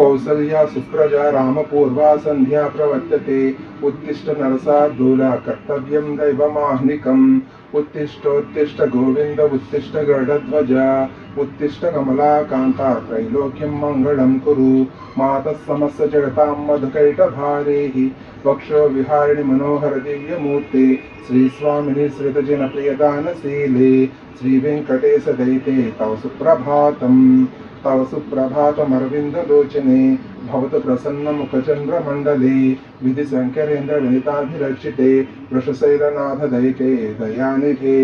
कौसल्या सुप्रजा रामपूर्वा सन्ध्या प्रवर्तते उत्तिष्ठ नरसार्दूला कर्तव्यं दैवमाह्निकम् उत्तिष्ठोत्तिष्ठ गोविन्द उत्तिष्ठ गरुडध्वज उत्तिष्ठ कमलाकान्ता त्रैलोक्यं मङ्गलं कुरु मातः समस्त जगतां मधुकैटभारेः वक्षो विहारिणि मनोहर दिव्यमूर्ते श्रीस्वामिनि श्रितजनप्रियदानशीले श्रीवेङ्कटेशदयिते तव सुप्रभातम् तव सुप्रभातमरविन्दलोचने भवतु प्रसन्नमुखचन्द्रमण्डले विधिशङ्करेन्द्रविनिताभिरचिते वृषशैलनाथदयिते दयानिधे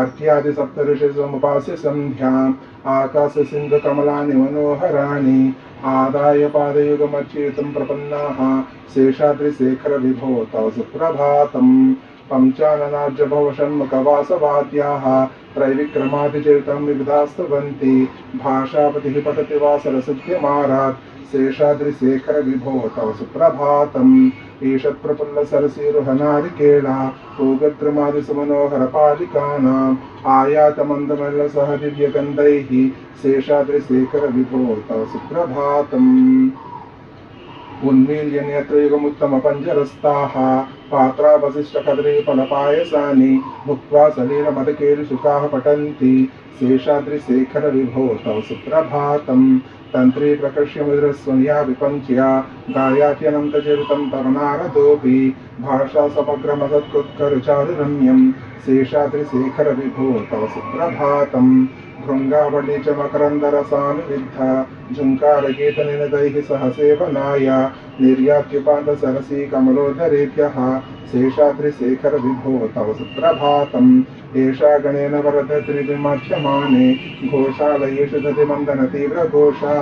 अर्घ्यादिसप्तऋषिसमुपास्य सन्ध्याम् आकाशसिन्धुकमलानि मनोहराणि आदाय पादयुगमच्युतं प्रपन्नाः शेषाद्रिशेखरविभो तव सुप्रभातम् पञ्चाननार्जभवषण्मुखवासवाद्याः त्रैविक्रमादिचरितं विविधास्तवन्ति भाषापतिः पठति शेषाद्रिशेखर विभो तव सुप्रभातम् ईषत्प्रफुल्लसरसीरुहनारिकेला पूगत्रमादिसुमनोहरपालिकानाम् आयातमन्दमल्लसह दिव्यगन्धैः शेषाद्रिशेखर विभो तव सुप्रभातम् उन्मील्य नेत्रयुगमुत्तमपञ्जरस्ताः पात्रा वसिष्ठकदलीफलपायसानि भुक्त्वा सलीलमदकेलिशुकाः पठन्ति शेषाद्रिशेखर विभो तव सुप्रभातम् तन्त्री प्रकर्ष्य मधुरस्वन्या विपञ्च्या गायात्यनन्तचरितं तव नारदोऽपि भाषा समग्रमसत्कृत्करुचारुरम्यं शेषाद्रिशेखर विभो तव सुप्रभातम् भृङ्गावली च मकरन्दरसानुविद्ध, झुङ्कारगीतनिनदैः सह सेवनाय निर्यात्युपान्तसरसी कमलोदरेभ्यः शेषाद्रिशेखर विभो तव सुप्रभातम् एषा गणेन वरदत्रिविमध्यमाने घोषालयेषु दधिमन्दनतीव्रघोषाः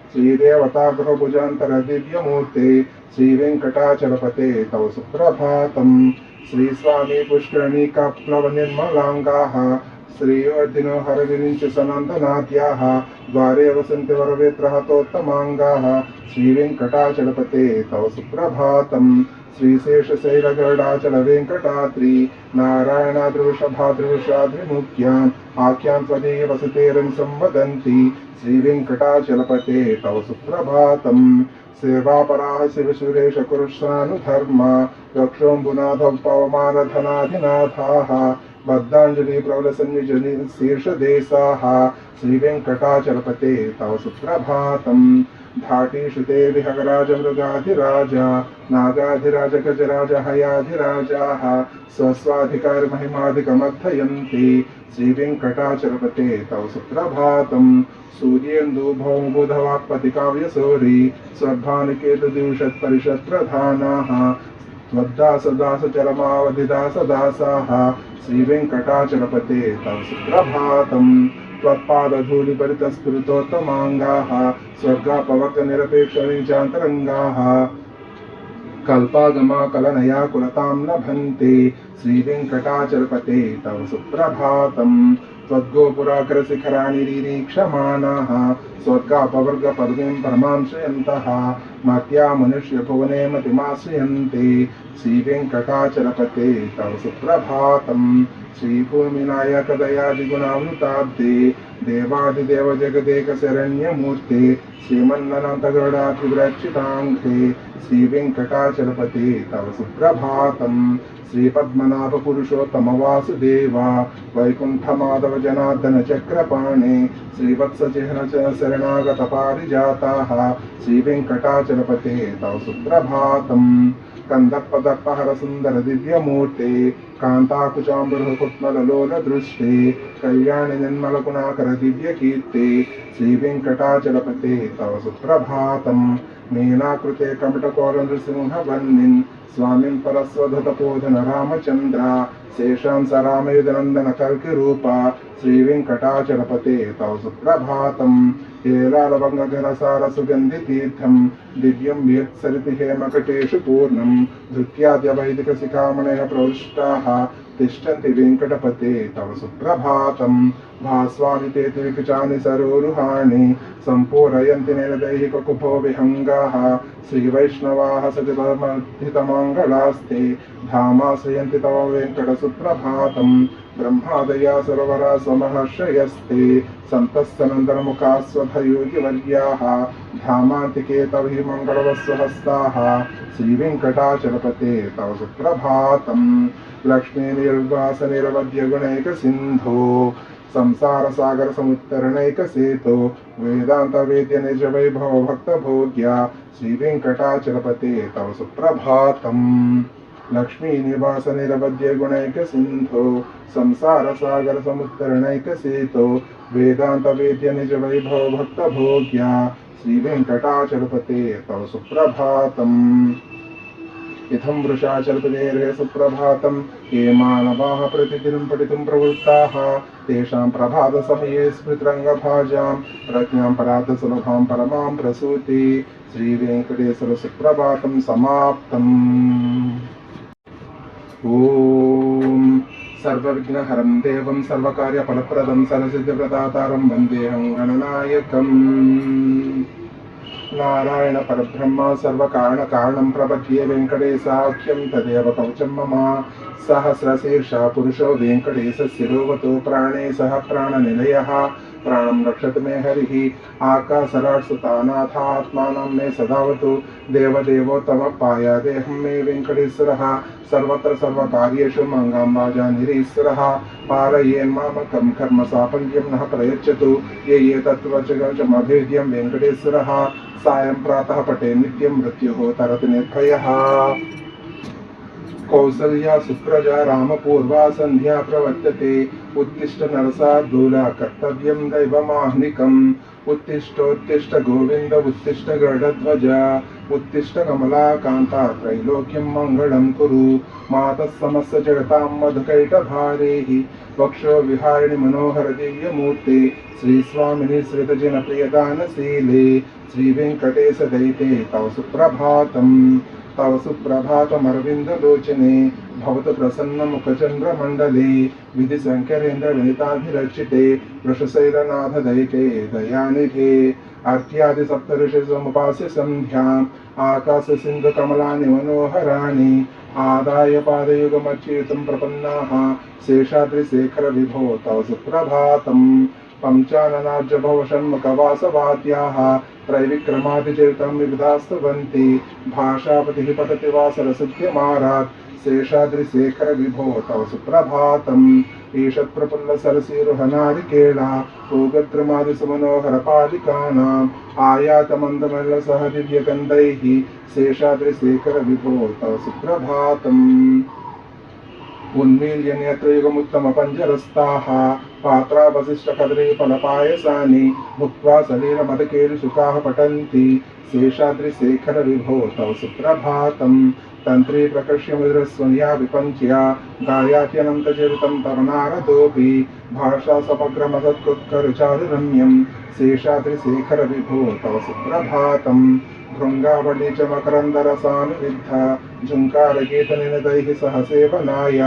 श्रीनिवास जगदेकदैकसिन्धु श्रीदेवतागृहभुजान्तर दिव्यमूर्ते श्रीवेङ्कटाचलपते तव सुप्रभातम्। श्रीस्वामी पुष्करणी श्रीवर्धिनो हरविरिञ्च सनन्दनाद्याः द्वारे वसन्ति वरवेत्रहतोत्तमाङ्गाः। श्रीवेङ्कटाचलपते तव सुप्रभातम्। श्रीशेषशैलगरुडाचलवेङ्कटाद्रि नारायणादृवृषभादृवृषाद्रिमुख्याम् आख्यां त्वदीय वसतेरं संवदन्ति। श्रीवेङ्कटाचलपते तव सुप्रभातम्। सेवापराः शिवसुरेश कुरुष्वानुधर्मा रक्षोऽम्बुनाथौ पवमानधनाधिनाथाः बद्धाञ्जलि प्रबलसन्निजनि शीर्षदेशाः। श्रीवेङ्कटाचलपते तव सुप्रभातम् धाटीषु ते विहगराजमृगाधिराज, नागाधिराज, गजराज, हयाधिराजाः। स्वस्वाधिकारमहिमाधिकमर्थयन्ति। श्रीवेङ्कटाचलपते तव सुप्रभातम् सूर्येन्दुभौबुधवाक्पतिकाव्यसौरी स्वर्भानुकेतुदिवषत्परिषत्प्रधानाः त्वद्दासदासचरमावधिदासदासाः श्रीवेङ्कटाचलपते तव सुप्रभातम् त्वत्पादधूलिपरितस्फुरितोत्तमाङ्गाः स्वर्गापवर्तनिरपेक्षनिजान्तरङ्गाः कल्पागमा कलनया कुलतां लभन्ते, श्रीवेङ्कटाचलपते तव सुप्रभातम् त्वद्गोपुराग्रशिखराणि निरीक्षमाणाः स्वर्गापवर्गपदवीं परमांश्रयन्तः मत्या मनुष्यभुवने मतिमाश्रयन्ते श्रीवेङ्कटाचलपते तव सुप्रभातम्। श्रीभूमिनायकदयादिगुणावृताब्दे देवादिदेव जगदेकशरण्यमूर्ते श्रीमन्ननाथगरुडाभिरक्षिताङ्घ्रे श्रीवेङ्कटाचलपते तव सुप्रभातम् चक्रपाणे श्रीवत्सचिह्न शरणागतपारिजाताः श्रीवेङ्कटाचलपते तव सुप्रभातम् कन्दर्पदर्पहर सुंदर दिव्यमूर्ते कान्ताकुचाम्बुरुकुट्मललोलदृष्टे कल्याणि निर्मलगुणाकर श्री श्रीवेङ्कटाचलपते तव सुप्रभातम्। मीनाकृते कमटकोर नृसिंहवन्निन् स्वामिन् परस्वधतपोधन रामचन्द्र, शेषां स रामयुधनन्दन कल्किरूपा श्रीवेङ्कटाचलपते तव सुप्रभातम्। हेलालवङ्गघनसार सुगन्धितीर्थं दिव्यं वियत्सरिति हेमकटेषु पूर्णं धृत्याद्य वैदिकशिखामणयः प्रविष्टाः तिष्ठन्ति वेङ्कटपते तव सुप्रभातम् भास्वानि ते त्रिविकचानि सरोरुहाणि सम्पूरयन्ति निरदैहिककुभो विहङ्गाः श्रीवैष्णवाः सतितमङ्गलास्ते धामाश्रयन्ति तव वेङ्कटसुप्रभातम् ब्रह्मादया सरोवरा स्वमहर्षयस्ते। सन्तस्तनन्दनमुखास्वधयोगिवर्याः धामान्तिके तव हि मङ्गलवस्वहस्ताः श्रीवेङ्कटाचलपते तव सुप्रभातम्। लक्ष्मीनिर्वासनिरवध्यगुणैकसिन्धो संसारसागरसमुत्तरणैकसेतो। वेदान्तवेद्यनिजवैभव भक्तभोग्या श्रीवेङ्कटाचलपते तव सुप्रभातम्। लक्ष्मीनिवासनिरवध्यगुणैकसिन्धो संसारसागरसमुत्तरणैकसेतो वेदान्तवेद्यनिजवैभव भक्तभोग्या श्रीवेङ्कटाचलपते तव सुप्रभातम्। इत्थं वृषाचलपतेर्हे सुप्रभातं ये मानवाः प्रतिदिनं पठितुं प्रवृत्ताः, तेषां प्रभातसमये स्मृतिरङ्गभाजां प्रज्ञां पराधसुलभां परमां प्रसूति, श्रीवेङ्कटेश्वरसुप्रभातं समाप्तम्। ఓం సర్వవిఘ్నహరం దేవం సరసిద్ధి ప్రదాతారం వందేహం గణనాయకం నారాయణ పరబ్రహ్మ సర్వకారణ కారణం ప్రపద్యే వెంకటేశాఖ్యం తదేవ కవచం మమ సహస్రశీర్ష పురుషో వెంకటేశిరోవతో ప్రాణే సహ ప్రాణనిలయ प्राणं रक्षत मे हरिः आकाशराट्सुतानाथात्मानं मे सदावतु। देवदेवोत्तमपाय देहं मे वेङ्कटेश्वरः। सर्वत्र सर्वकार्येषु मङ्गाम्बाजानिरीश्वरः पारयेन्मामकं कर्म साफल्यं नः प्रयच्छतु। ये ये तत्त्वचमभेद्यं वेङ्कटेश्वरः। सायं प्रातः पटे नित्यं मृत्युः तरति निर्भयः। कौसल्या सुप्रजा रामपूर्वा सन्ध्या प्रवर्तते उत्तिष्ठ नरसार्दूला कर्तव्यं दैवमाह्निकम् उत्तिष्ठोत्तिष्ठ गोविन्द उत्तिष्ठ गरुडध्वज उत्तिष्ठ कमलाकान्ता त्रैलोक्यं मङ्गलं कुरु मातः समस्य जगतां मधुकैटभारेः वक्षो विहारिणि मनोहर दिव्यमूर्ते श्रीस्वामिनि श्रितजनप्रियदानशीले श्रीवेङ्कटेशदयिते तव सुप्रभातम् तव सुप्रभातमरविन्दलोचने, भवतु प्रसन्नमुखचन्द्रमण्डले विधिशङ्करेन्द्रविनिताभिरक्षिते वृषशैलनाथदयिते दयानिधे अर्घ्यादि सप्तऋषिसमुपास्य सन्ध्याम् आकाशसिन्धुकमलानि मनोहराणि आदाय पादयुगमच्युतं प्रपन्नाः, शेषाद्रिशेखरविभो, तव सुप्रभातम्। पञ्चाननाब्जभवषण्मुखवासवाद्याः त्रैविक्रमादिचरितं विविधास्तवन्ति। भाषापतिः पठति वा सरसिद्ध्यमारात् शेषाद्रिशेखर विभो तव सुप्रभातम्। ईषत्प्रफुल्लसरसीरुहनारिकेला पूगद्रमादिसुमनोहरपालिकानाम् आयातमन्दमल्लसह दिव्यगन्धैः शेषाद्रिशेखर विभो तव सुप्रभातम्। उन्मील्य नेत्रयुगमुत्तमपञ्जरस्ताः पात्रावशिष्टकदलीफलपायसानि भुक्त्वा सलीलमदकेलिशुकाः पठन्ति। शेषाद्रिशेखरविभो तव सुप्रभातम् तन्त्री प्रकर्ष्य मधुरस्वन्या विपञ्च्या गायात्यनन्तचरितं तव नारदोऽपि भाषा समग्रमसत्कुत्करुचारुरम्यं शेषाद्रिशेखरविभो तव सुप्रभातम् भृङ्गावली च मकरन्दरसानुविद्धा झुङ्कारगीतनिनदैः सह सेवनाय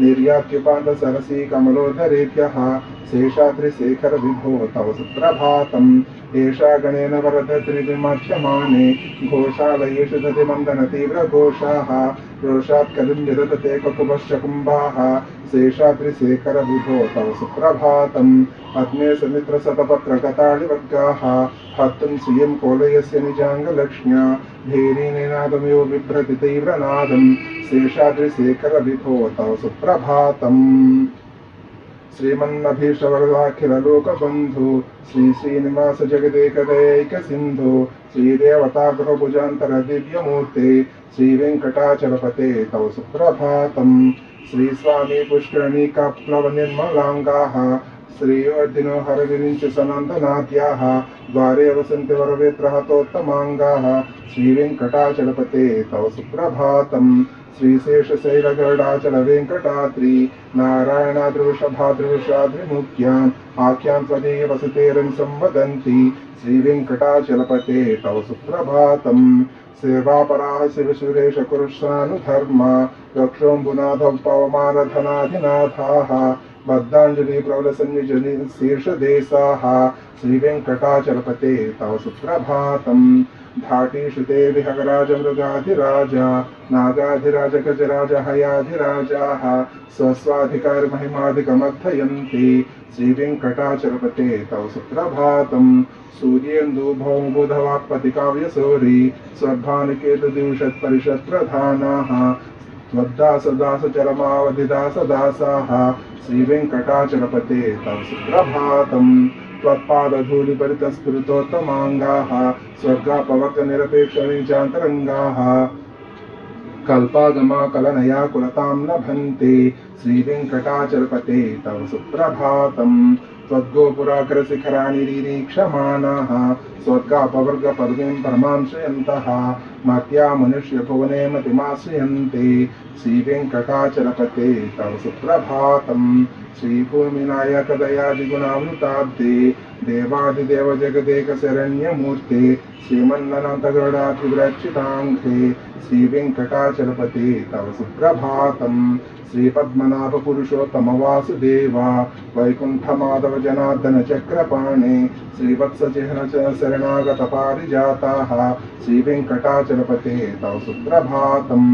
निर्यात्युपान्तसरसी कमलोदरेभ्यः शेषाद्रिशेखरविभो तव सुप्रभातम् एषा गणेन वरदत्रिविमध्यमाने, घोषालयेषु दधिमन्दनतीव्रघोषाः रोषात् कलिं विदधते ककुभश्च कुम्भाः शेषाद्रिशेखरविभो तव सुप्रभातम्। अग्ने श्रियं कोलयस्य निजाङ्गलक्ष्म्या। बिभ्रति तीव्रनादं शेषाद्रिशेखरविभो तव सुप्रभातम्। श्रीमन्नभीष्टवरदाखिललोकबन्धु श्री श्रीनिवास जगदेकदैकसिन्धु श्रीदेवतागृहभुजान्तर दिव्यमूर्ते श्रीवेङ्कटाचलपते तव सुप्रभातम् श्रीस्वामी पुष्करणीकाप्लवनिर्मलाङ्गाः श्रीवर्धिनो हरविरिञ्च सनन्दनाद्याः द्वारे वसन्ति वरवेत्रहतोत्तमाङ्गाः। श्रीवेङ्कटाचलपते तव सुप्रभातम् श्रीशेषशैलगरुडाचलवेङ्कटाद्रि नारायणादृवृषभादृवृषाद्रिमुख्याम् आख्यां त्वदीय वसतेरं संवदन्ति श्रीवेङ्कटाचलपते तव सुप्रभातम्। सेवापराः शिवसुरेश कुरुष्वानुधर्मा रक्षोऽम्बुनाथौ पवमानधनाधिनाथाः, बद्धाञ्जलि प्रबलसन्निजनि शीर्षदेशाः श्रीवेङ्कटाचलपते तव सुप्रभातम्। धाटीषु ते विहगराज मृगाधिराज नागाधिराज गजराज हयाधिराजाः स्वस्वाधिकारमहिमाधिकमर्थयन्ति श्रीवेङ्कटाचलपते तव सुप्रभातम् सूर्येन्दुभौबुधवाक्पतिकाव्यसौरी स्वर्भानिकेतुदिविषत्परिषत्प्रधानाः त्वद्दासदासचरमावधिदासदासाः, श्रीवेङ्कटाचलपते तव सुप्रभातम्। त्वत्पादधूलिपरितस्फुरितोत्तमाङ्गाः स्वर्गापवकनिरपेक्षणीचान्तरङ्गाः। कल्पागमा कलनया कुलतां लभन्ते श्रीवेङ्कटाचलपते तव सुप्रभातम्। त्वद्गोपुराकरशिखराणि निरीक्षमाणाः स्वर्गापवर्गपदवीं परमां श्रयन्तः मनुष्य मनुष्यभुवने मतिमाश्रयन्ते श्रीवेङ्कटाचलपते तव सुप्रभातम्। श्रीभूमिनायकदयादिगुणामृताब्दे। देवादिदेव जगदेकशरण्यमूर्ते श्रीमन्ननाथगरुडाभिरक्षिताङ्घ्रे श्रीवेङ्कटाचलपते तव सुप्रभातम् श्रीपद्मनाभपुरुषोत्तम वासुदेवा वैकुण्ठमाधव जनार्दन चक्रपाणे श्रीवत्सचिह्न च शरणागतपारिजाताः श्रीवेङ्कटाचलपते तव सुप्रभातम्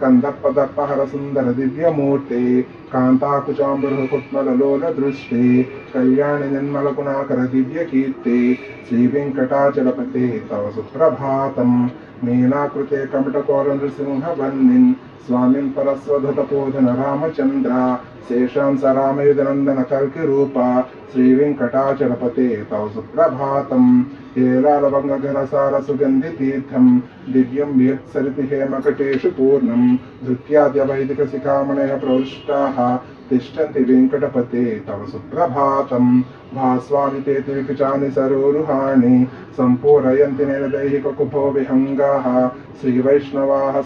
कन्दर्पदर्पहर सुन्दर दिव्यमूर्ते कान्ताकुचाम्बुरुकुट्मललोलदृष्टे कल्याणि निर्मलगुणाकर दिव्यकीर्ते श्रीवेङ्कटाचलपते तव सुप्रभातम् मीनाकृते कमटकोरनृसिंहवन्निन् स्वामिन् परस्वधतपोधन रामचन्द्र शेषां स रामयुधनन्दन कल्किरूपा श्रीवेङ्कटाचलपते तव सुप्रभातम्। हेलालवङ्गघनसारसुगन्धितीर्थं दिव्यं यत्सरिति हेमकटेषु पूर्णं धृत्याद्यवैदिकशिखामणयः प्रविष्टाः, तिष्ठन्ति वेङ्कटपते तव सुप्रभातम्। भास्वामि ते विकुचानि सरोरुहाणि, सम्पूरयन्ति निरदैहिककुभो विहङ्गाः। श्रीवैष्णवाः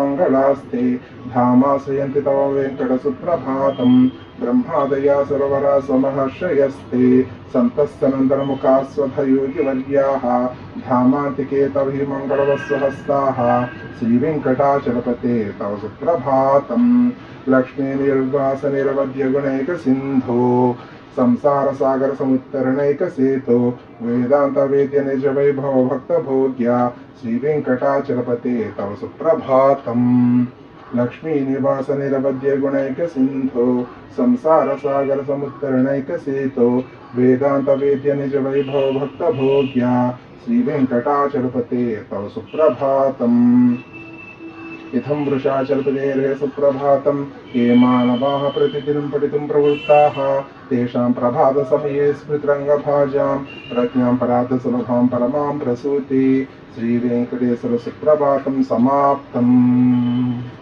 सजधर्मधितमङ्गलास्ते धामाश्रयन्ति तव वेङ्कटसुप्रभातम् ब्रह्मादया सरोवरा स्वमहर्षयस्ते। सन्तस्तनन्दनमुखास्वधयोगिवर्याः धामान्तिके तव हि मङ्गलवस्वहस्ताः श्रीवेङ्कटाचलपते तव सुप्रभातम् लक्ष्मीनिर्वासनिरवद्यगुणैकसिन्धो। संसारसागरसमुत्तरणैकसेतो वेदान्तवेद्यनिजवैभव भक्तभोग्या श्रीवेङ्कटाचलपते तव सुप्रभातम्। लक्ष्मीनिवासनिरवद्यगुणैकसिन्धो संसारसागरसमुत्तरणैकसेतो वेदान्तवेद्यनिजवैभव भक्तभोग्या श्रीवेङ्कटाचलपते तव सुप्रभातम्। इत्थं वृषाचलपतेर्हे सुप्रभातं ये मानवाः प्रतिदिनं पठितुं प्रवृत्ताः। तेषां प्रभातसमये स्मृतिरङ्गभाजां प्रज्ञां परातसुलभां परमां प्रसूति। श्रीवेङ्कटेश्वरसुप्रभातं समाप्तम्।